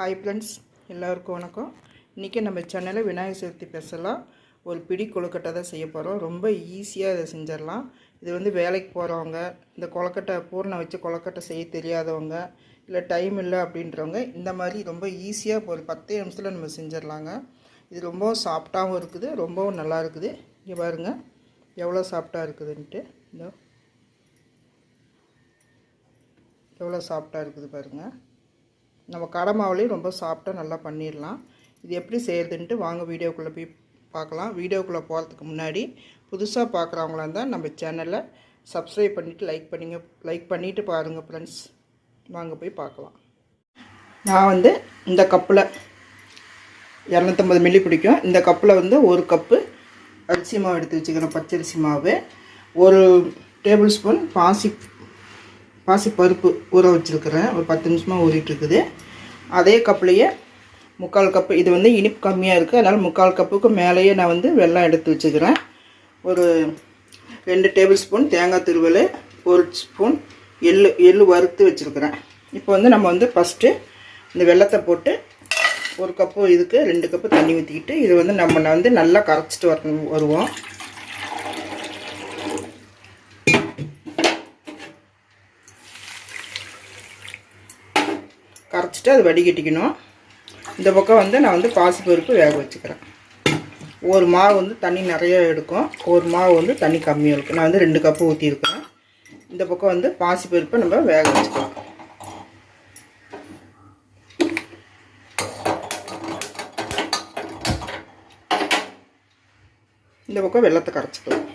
Hi friends எல்லாருக்கும் வணக்கம். இன்றைக்கி நம்ம சேனலில் விநாயகர் சதுர்த்தி பேசலாம் ஒரு பிடி கொழுக்கட்டை தான் செய்ய போகிறோம் ரொம்ப ஈஸியாக இதை செஞ்சிடலாம். இது வந்து வேலைக்கு போகிறவங்க இந்த கொழுக்கட்டை பூர்ணம் வச்சு கொழுக்கட்டை செய்ய தெரியாதவங்க இல்லை டைம் இல்லை அப்படின்றவங்க இந்த மாதிரி ரொம்ப ஈஸியாக ஒரு பத்து நிமிஷத்தில் நம்ம செஞ்சிடலாங்க. இது ரொம்பவும் சாஃப்டாகவும் இருக்குது ரொம்பவும் நல்லா இருக்குது. இங்கே பாருங்கள் எவ்வளோ சாஃப்டாக இருக்குதுன்ட்டு. இந்த எவ்வளோ சாஃப்டாக இருக்குது பாருங்கள் நம்ம கடை மாவுலேயும் ரொம்ப சாஃப்டாக நல்லா பண்ணிடலாம். இது எப்படி செய்கிறதுன்ட்டு வாங்க வீடியோக்குள்ளே போய் பார்க்கலாம். வீடியோக்குள்ளே போகிறதுக்கு முன்னாடி புதுசாக பார்க்குறவங்களா இருந்தால் நம்ம சேனலை சப்ஸ்கிரைப் பண்ணிவிட்டு லைக் பண்ணிங்க லைக் பண்ணிவிட்டு பாருங்கள் ஃப்ரெண்ட்ஸ் வாங்க போய் பார்க்கலாம். நான் வந்து இந்த கப்பில் இரநூத்தம்பது மில்லி பிடிக்கும் இந்த கப்பில் வந்து ஒரு கப்பு அரிசி மாவு எடுத்து வச்சுக்கிறேன். பச்சரிசி மாவு. ஒரு டேபிள் ஸ்பூன் பாசி பாசி பருப்பு ஊற வச்சுருக்கிறேன். ஒரு பத்து நிமிஷமாக ஊறிட்டுருக்குது. அதே கப்லேயே முக்கால் கப்பு இது வந்து இனிப்பு கம்மியாக இருக்குது அதனால் முக்கால் கப்புக்கு மேலேயே நான் வந்து வெல்லம் எடுத்து வச்சுக்கிறேன். ஒரு ரெண்டு டேபிள் ஸ்பூன் தேங்காய் துருவல் ஒரு ஸ்பூன் எள்ளு எள்ளு வறுத்து வச்சுருக்கிறேன். இப்போ வந்து நம்ம வந்து ஃபஸ்ட்டு இந்த வெள்ளத்தை போட்டு ஒரு கப்பு இதுக்கு ரெண்டு கப்பு தண்ணி ஊற்றிக்கிட்டு இது வந்து நம்ம வந்து நல்லா கரைச்சிட்டு வர வருவோம். வச்சுட்டு அது வடிகட்டிக்கணும். இந்த பக்கம் வந்து நான் வந்து பாசிப்பருப்பு வேக வச்சுக்கிறேன். ஒரு மாவு வந்து தண்ணி நிறைய எடுக்கும். ஒரு மாவு வந்து தண்ணி கம்மியாக இருக்கும். நான் வந்து ரெண்டு கப்பு ஊற்றிருக்கிறேன் இந்த பக்கம் வந்து பாசிப்பருப்பை நம்ம வேக வச்சுக்கலாம். இந்த பக்கம் வெள்ளத்தை கரைச்சிக்கலாம்.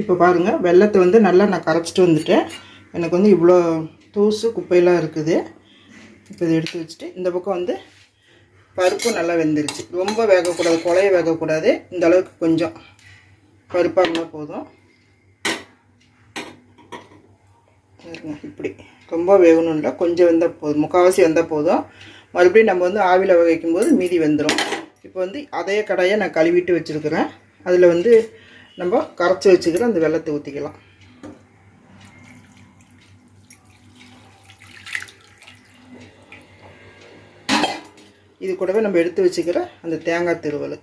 இப்போ பாருங்கள் வெள்ளத்தை வந்து நல்லா நான் கரைச்சிட்டு வந்துட்டேன். எனக்கு வந்து இவ்வளோ தூசு குப்பையெல்லாம் இருக்குது. இப்போ இதை எடுத்து வச்சுட்டு இந்த பக்கம் வந்து பருப்பும் நல்லா வெந்துருச்சு. ரொம்ப வேகக்கூடாது குழைய வேகக்கூடாது. இந்த அளவுக்கு கொஞ்சம் பருப்பாக போதும். இப்படி. ரொம்ப வேகணும் இல்லை கொஞ்சம் வெந்தால் போதும். முக்கால்வாசி வந்தால் போதும். மறுபடியும் நம்ம வந்து ஆவியில் வைக்கும்போது மீதி வெந்துடும் இப்போ வந்து அதே கடாயை நான் கழுவிட்டு வச்சுருக்குறேன். அதில் வந்து நம்ம கரைச்சி வச்சுக்கிற அந்த வெள்ளத்தை ஊற்றிக்கலாம் இது கூடவே நம்ம எடுத்து வச்சுக்கிற அந்த தேங்காய் திருவல்.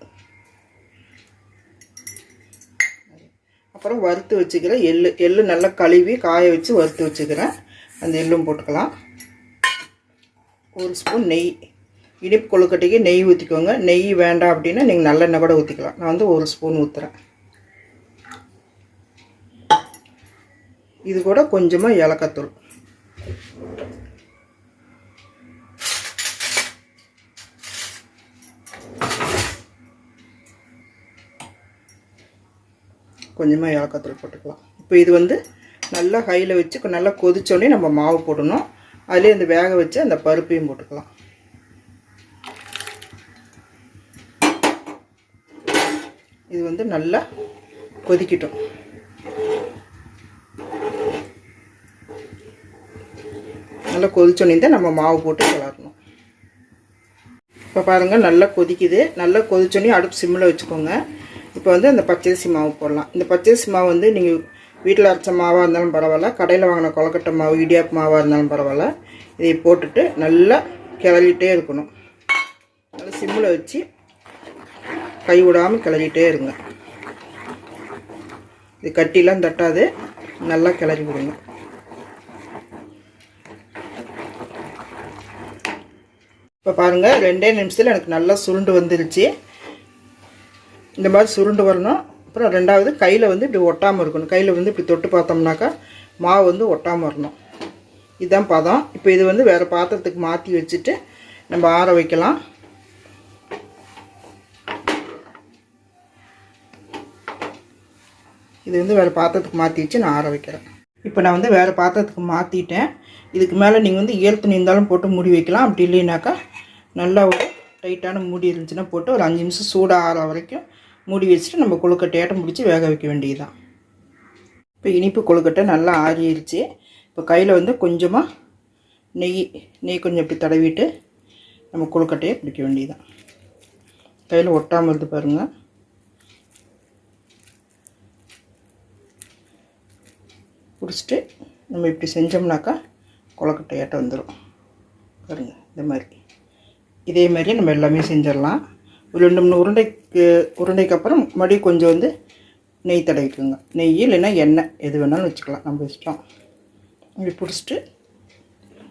அப்புறம் வறுத்து வச்சுக்கிற எள்ளு எள்ளு நல்லா கழுவி காய வச்சு வறுத்து வச்சுக்கிறேன் அந்த எள்ளும் போட்டுக்கலாம். ஒரு ஸ்பூன் நெய். இனிப்பு கொழுக்கட்டைக்கு நெய் ஊற்றிக்கோங்க நெய் வேண்டாம் அப்படின்னா நீங்கள் நல்லெண்ணெய் கூட ஊற்றிக்கலாம் நான் வந்து ஒரு ஸ்பூன் ஊற்றுறேன் இது கூட கொஞ்சமாக ஏலக்காத்தூள் கொஞ்சமாக ஏலக்காத்தூள் போட்டுக்கலாம். இப்போ இது வந்து நல்லா ஹையில் வச்சு நல்லா கொதிச்சோடனே நம்ம மாவு போடணும். அதுலேயே அந்த வேக வச்சு அந்த பருப்பையும் போட்டுக்கலாம். இது வந்து நல்லா கொதிக்கட்டும். நல்லா கொதிச்சோன்னே தான் நம்ம மாவு போட்டு கிளறணும் இப்போ பாருங்கள் நல்லா கொதிக்குது. நல்லா கொதிச்சோன்னே அடுப்பு சிம்மில் வச்சுக்கோங்க. இப்போ வந்து அந்த பச்சரிசி மாவு போடலாம். இந்த பச்சரிசி மாவு வந்து நீங்கள் வீட்டில் அரைச்ச மாவாக இருந்தாலும் பரவாயில்ல கடையில் வாங்கின கொலக்கட்டை மாவு இடியாப்பு மாவாக இருந்தாலும் பரவாயில்ல. இதை போட்டுட்டு நல்லா கிளறிட்டே இருக்கணும். நல்லா சிம்மில் வச்சு கை விடாமல் கிளறிட்டே இருங்க. இது கட்டிலாம் தட்டாது. நல்லா கிளறி விடுங்க. இப்போ பாருங்கள் ரெண்டே நிமிஷத்தில் எனக்கு நல்லா சுருண்டு வந்துருச்சு. இந்த மாதிரி சுருண்டு வரணும். அப்புறம் ரெண்டாவது கையில் வந்து இப்படி ஒட்டாமல் இருக்கணும். கையில் வந்து இப்படி தொட்டு பார்த்தோம்னாக்கா மாவு வந்து ஒட்டாமல் வரணும். இதுதான் பதம். இப்போ இது வந்து வேறு பாத்திரத்துக்கு மாற்றி வச்சுட்டு நம்ம ஆற வைக்கலாம். இது வந்து வேறு பாத்திரத்துக்கு மாற்றி வச்சு நான் ஆற வைக்கிறேன். இப்போ நான் வந்து வேறு பாத்திரத்துக்கு மாற்றிட்டேன் இதுக்கு மேலே நீங்கள் வந்து ஈர துணி இருந்தாலும் போட்டு மூடி வைக்கலாம். அப்படி இல்லைனாக்கா நல்லா ஒரு டைட்டான மூடி இருந்துச்சுன்னா போட்டு ஒரு அஞ்சு நிமிஷம் சூடாக ஆற வரைக்கும் மூடி வச்சுட்டு நம்ம கொழுக்கட்டையாட்டம் முடித்து வேக வைக்க வேண்டியதுதான். இப்போ இனிப்பு கொழுக்கட்டை நல்லா ஆறிடுச்சு இப்போ கையில் வந்து கொஞ்சமாக நெய் நெய் கொஞ்சம் இப்படி தடவிட்டு நம்ம கொழுக்கட்டையை பிடிக்க வேண்டியதுதான். கையில் ஒட்டாமல் இருந்து பாருங்கள் பிடிச்சிட்டு நம்ம இப்படி செஞ்சோம்னாக்கா கொலக்கட்டையாட்டம் வந்துடும் பாருங்கள் இந்த மாதிரி. இதே மாதிரி நம்ம எல்லாமே செஞ்சிடலாம். ஒரு ரெண்டு மூணு உருண்டைக்கு உருண்டைக்கு அப்புறம் மறுபடியும் கொஞ்சம் வந்து நெய் தடவிக்குங்க. நெய் இல்லைன்னா எண்ணெய் எது வேணாலும் வச்சுக்கலாம். நம்ம இஷ்டம். இப்படி பிடிச்சிட்டு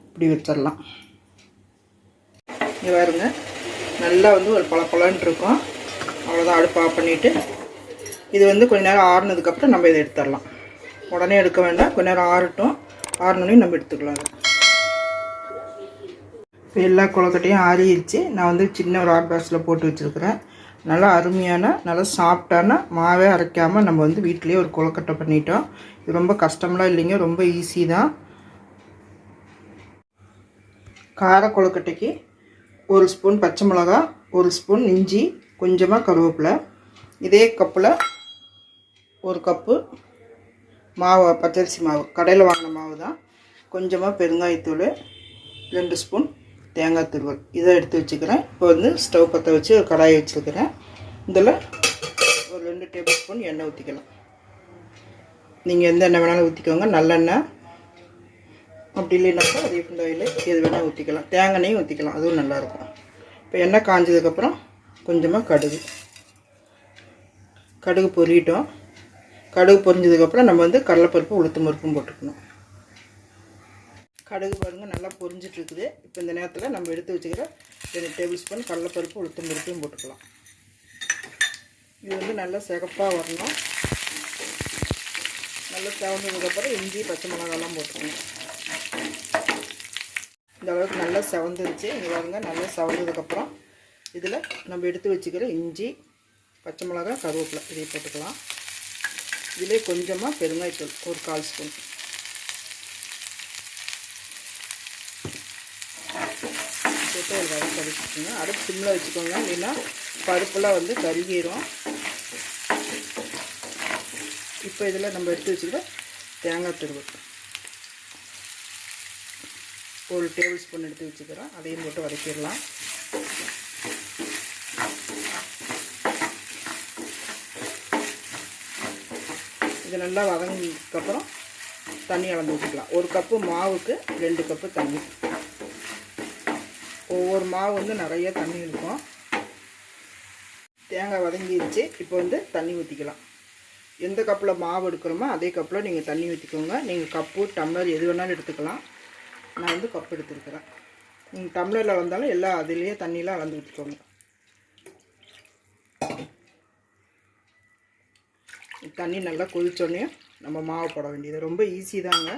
இப்படி வச்சிடலாம். இங்கே பாருங்க. நல்லா வந்து ஒரு பழப்பழன்னு இருக்கும். அவ்வளோதான் அடுப்பு ஆஃப் பண்ணிவிட்டு இது வந்து கொஞ்ச நேரம் ஆறுனதுக்கப்புறம் நம்ம இதை எடுத்துடலாம். உடனே எடுக்க வேண்டாம். கொஞ்ச நேரம் ஆறட்டும். ஆறுனோடனே நம்ம எடுத்துக்கலாம் இப்போ எல்லா கொலக்கட்டையும் ஆறிடுச்சு. நான் வந்து சின்ன ஒரு ஹாட் பாக்ஸில் போட்டு வச்சுருக்கிறேன். நல்லா அருமையான நல்லா சாஃப்டான மாவே அரைக்காமல் நம்ம வந்து வீட்டிலேயே ஒரு கொலக்கட்டை பண்ணிட்டோம். இது ரொம்ப கஷ்டம்லாம் இல்லைங்க ரொம்ப ஈஸி தான். கார கொழுக்கட்டைக்கு ஒரு ஸ்பூன் பச்சை மிளகா ஒரு ஸ்பூன் இஞ்சி கொஞ்சமாக கருவேப்பிலை. இதே கப்பில் ஒரு கப்பு மாவு பச்சரிசி மாவு. கடையில் வாங்கின மாவு தான் கொஞ்சமாக பெருங்காயத்தூள் ரெண்டு ஸ்பூன் தேங்காய் துருவல். இதை எடுத்து வச்சுக்கிறேன். இப்போ வந்து ஸ்டவ் பற்ற வச்சு ஒரு கடாயை வச்சுருக்கிறேன். இதில் ஒரு ரெண்டு டேபிள் ஸ்பூன் எண்ணெய் ஊற்றிக்கலாம் நீங்கள் எந்த எண்ணெய் வேணாலும் ஊற்றிக்கோங்க நல்லெண்ணெய். அப்படி இல்லைனாக்கா ரீஃபண்ட் ஆயில் எது வேணால் ஊற்றிக்கலாம் தேங்காய் எண்ணெயும் ஊற்றிக்கலாம் அதுவும் நல்லாயிருக்கும். இப்போ எண்ணெய் காஞ்சதுக்கப்புறம் கொஞ்சமாக கடுகு. கடுகு பொரியட்டும் கடுகு பொரிஞ்சதுக்கப்புறம் நம்ம வந்து கடலைப்பருப்பு உளுத்தம் பருப்பும் போட்டுக்கணும். கடுகு பாருங்கள் நல்லா பொரிஞ்சிட்ருக்குது. இப்போ இந்த நேரத்தில் நம்ம எடுத்து வச்சுக்கிற ரெண்டு டேபிள் ஸ்பூன் கடலைப்பருப்பு உளுத்தம் பருப்பையும் போட்டுக்கலாம். இது வந்து நல்லா சிகப்பாக வரணும். நல்லா செவந்ததுக்கப்புறம் இஞ்சி பச்சை மிளகாலாம் போட்டுக்கணும் இந்த அளவுக்கு நல்லா செவந்துருச்சு. இங்கே பாருங்க நல்லா செவந்ததுக்கப்புறம் இதில் நம்ம எடுத்து வச்சுக்கிற இஞ்சி பச்சை மிளகா கருவேப்பிலை இதை போட்டுக்கலாம். இதிலே கொஞ்சமாக பெருங்காயத்தூள் ஒரு கால் ஸ்பூன் போட்டு ஒரு வதக்க வச்சுக்கோங்க அடுப்பு சிம்மில் வச்சுக்கோங்க. இல்லைன்னா பருப்புலாம் வந்து கருகிரும். இப்போ இதில் நம்ம எடுத்து வச்சுக்கிற தேங்காய் துருவல் ஒரு டேபிள் ஸ்பூன் எடுத்து வச்சுக்கிறோம். அதையும் போட்டு வதக்கிடலாம். இது நல்லா வதங்கினதுக்கப்புறம் தண்ணி அளந்து ஊற்றிக்கலாம். ஒரு கப்பு மாவுக்கு ரெண்டு கப்பு தண்ணி. ஒவ்வொரு மாவு வந்து நிறைய தண்ணி இருக்கும். தேங்காய் வதங்கிடுச்சு இப்போ வந்து தண்ணி ஊற்றிக்கலாம் எந்த கப்பில் மாவு எடுக்கிறோமோ அதே கப்பில் நீங்கள் தண்ணி ஊற்றிக்கோங்க நீங்கள் கப்பு டம்ளர் எது வேணாலும் எடுத்துக்கலாம். நான் வந்து கப் எடுத்துருக்கிறேன். நீங்கள் டம்ளரில் வந்தாலும் எல்லாம் அதுலேயே தண்ணியெலாம் அளந்து ஊற்றிக்கோங்க தண்ணி நல்லா கொதிச்சோடனே நம்ம மாவு போட வேண்டியது. ரொம்ப ஈஸி தாங்க.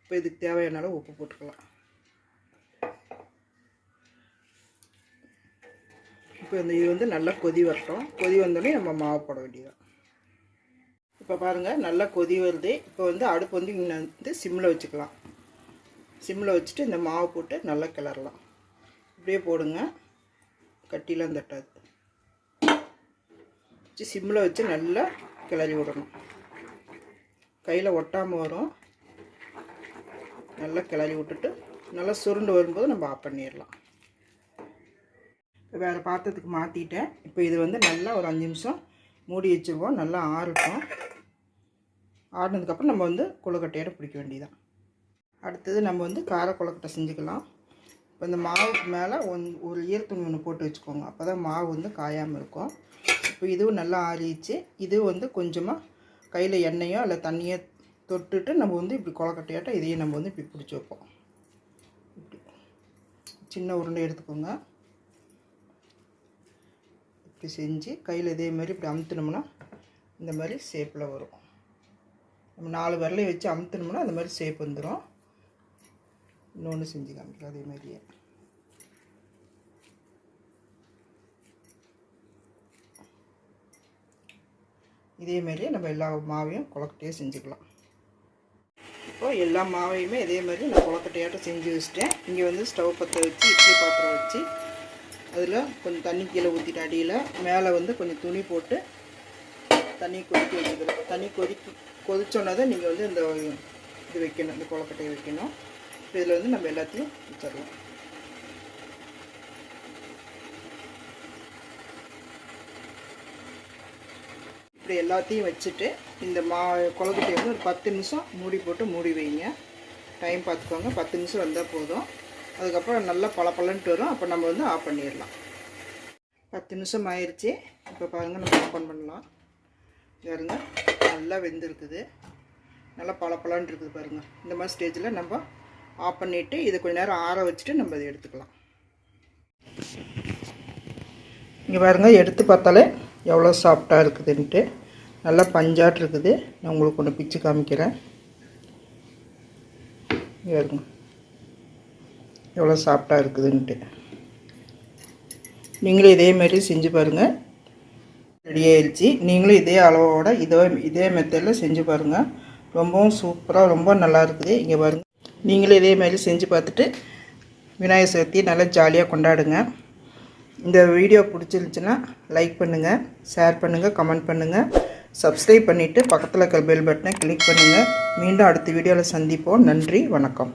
இப்போ இதுக்கு தேவையான அளவு உப்பு போட்டுக்கலாம். இப்போ இந்த இது வந்து நல்லா கொதி வரட்டும். கொதி வந்தோடனே நம்ம மாவு போட வேண்டியதான் இப்போ பாருங்கள் நல்லா கொதி வருது. இப்போ வந்து அடுப்பு வந்து இங்கே வந்து சிம்மில் வச்சுக்கலாம். சிம்மில் வச்சுட்டு இந்த மாவு போட்டு நல்லா கிளறலாம். இப்படியே போடுங்க. கட்டிலாம் தட்டாது. வச்சு சிம்மில் வச்சு நல்லா கிளறி விடணும். கையில் ஒட்டாமல் வரும். நல்லா கிளறி விட்டுட்டு நல்லா சுருண்டு வரும்போது நம்ம ஆஃப் பண்ணிடலாம். வேறு பாத்திரத்துக்கு மாற்றிட்டேன் இப்போ இது வந்து நல்லா ஒரு அஞ்சு நிமிஷம் மூடி வச்சுருவோம். நல்லா ஆறட்டும். ஆடினதுக்கப்புறம் நம்ம வந்து கொழுக்கட்டையோட பிடிக்க வேண்டியதான் அடுத்தது நம்ம வந்து கார கொழுக்கட்டை செஞ்சுக்கலாம். இப்போ இந்த மாவுக்கு மேலே ஒன் ஒரு ஈரத்துணி ஒன்று போட்டு வச்சுக்கோங்க. அப்போ தான் மாவு வந்து காயாமல் இருக்கும். இப்போ இதுவும் நல்லா ஆறிடுச்சு. இது வந்து கொஞ்சமாக கையில் எண்ணெயோ இல்லை தண்ணியோ தொட்டுட்டு நம்ம வந்து இப்படி கொலக்கட்டையாட்ட இதையும் நம்ம வந்து இப்படி பிடிச்சி வைப்போம். இப்படி. சின்ன உருண்டை எடுத்துக்கோங்க. இப்படி செஞ்சு கையில் இதே மாதிரி இப்படி அமுத்துனோம்னா இந்த மாதிரி ஷேப்பில் வரும். நம்ம நாலு விரலையும் வச்சு அமுத்துனோம்னா அந்த மாதிரி ஷேப் வந்துடும் இன்னொன்று செஞ்சு காமிக்கலாம் அதே மாதிரியே. இதே மாதிரியே நம்ம எல்லா மாவையும் குளக்கட்டையாக செஞ்சுக்கலாம். இப்போது எல்லா மாவையுமே இதே மாதிரி நான் குளக்கட்டையாட்டம் செஞ்சு வச்சுட்டேன். இங்கே வந்து ஸ்டவ் பற்ற வச்சு இட்லி பாத்திரம் வச்சு அதில் கொஞ்சம் தண்ணி கீழே ஊற்றிட்டு அடியில் மேலே வந்து கொஞ்சம் துணி போட்டு தண்ணியை கொதிக்க வச்சுக்கணும் தண்ணி கொதிக்க தான் நீங்கள் வந்து இந்த இது வைக்கணும் இந்த கொலக்கட்டையை வைக்கணும். இதில் வந்து நம்ம எல்லாத்தையும் வச்சிடலாம். இப்படி எல்லாத்தையும் வச்சுட்டு இந்த மா கொலக்கட்டையை வந்து ஒரு பத்து நிமிஷம் மூடி போட்டு மூடி வைங்க. டைம் பார்த்துக்கோங்க பத்து நிமிஷம் வந்தால் போதும். அதுக்கப்புறம் நல்லா பளபளன்ட்டு வரும். அப்போ நம்ம வந்து ஆஃப் பண்ணிடலாம். பத்து நிமிஷம் ஆயிடுச்சு இப்போ பாருங்கள் நம்ம ஓப்பன் பண்ணலாம். பாருங்க நல்லா வெந்திருக்குது. நல்லா பளபளன்னு இருக்குது பாருங்கள் இந்த மாதிரி ஸ்டேஜில் நம்ம ஆஃப் பண்ணிவிட்டு இதை கொஞ்ச நேரம் ஆற வச்சுட்டு நம்ம இதை எடுத்துக்கலாம். இங்கே பாருங்கள் எடுத்து பார்த்தாலே எவ்வளோ சாஃப்டாக இருக்குதுன்ட்டு. நல்லா பஞ்சாட் இருக்குது. நான் உங்களுக்கு ஒன்று பிச்சு காமிக்கிறேன். இங்கே பாருங்க. எவ்வளோ சாஃப்டாக இருக்குதுன்ட்டு. நீங்களும் இதேமாரி செஞ்சு பாருங்கள் ரெடி ஆயிடுச்சு. நீங்களும் இதே அளவோட இதே இதே மெத்தடில் செஞ்சு பாருங்கள் ரொம்பவும் சூப்பராக ரொம்ப நல்லா இருக்குது. இங்கே பாருங்கள் நீங்களும் இதே மாதிரி செஞ்சு பார்த்துட்டு விநாயகர் சதுர்த்தியை நல்லா ஜாலியாக கொண்டாடுங்க. இந்த வீடியோ பிடிச்சிருந்துச்சுன்னா லைக் பண்ணுங்கள் ஷேர் பண்ணுங்கள் கமெண்ட் பண்ணுங்கள் சப்ஸ்கிரைப் பண்ணிவிட்டு பக்கத்தில் இருக்கிற பெல் பட்டனை கிளிக் பண்ணுங்கள் மீண்டும் அடுத்த வீடியோவில் சந்திப்போம். நன்றி வணக்கம்.